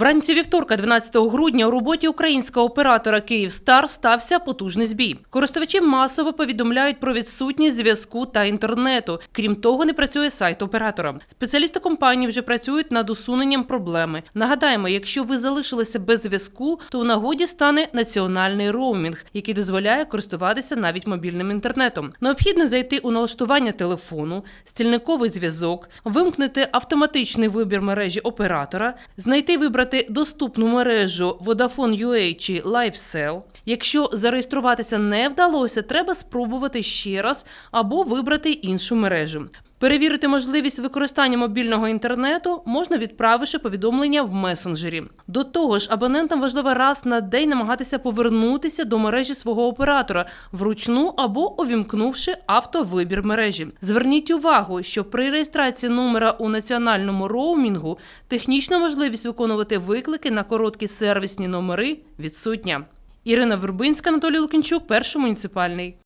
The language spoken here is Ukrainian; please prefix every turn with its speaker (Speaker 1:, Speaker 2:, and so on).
Speaker 1: Вранці вівторка, 12 грудня, у роботі українського оператора «Київстар» стався потужний збій. Користувачі масово повідомляють про відсутність зв'язку та інтернету. Крім того, не працює сайт оператора. Спеціалісти компанії вже працюють над усуненням проблеми. Нагадаємо, якщо ви залишилися без зв'язку, то в нагоді стане національний роумінг, який дозволяє користуватися навіть мобільним інтернетом. Необхідно зайти у налаштування телефону, стільниковий зв'язок, вимкнути автоматичний вибір мережі оператора, знайти вибрати доступну мережу Vodafone UA чи LiveCell. Якщо зареєструватися не вдалося, треба спробувати ще раз або вибрати іншу мережу. Перевірити можливість використання мобільного інтернету можна відправивши повідомлення в месенджері. До того ж, абонентам важливо раз на день намагатися повернутися до мережі свого оператора вручну або увімкнувши автовибір мережі. Зверніть увагу, що при реєстрації номера у національному роумінгу технічна можливість виконувати виклики на короткі сервісні номери відсутня. Ірина Вербинська, Анатолій Лукінчук, перший муніципальний.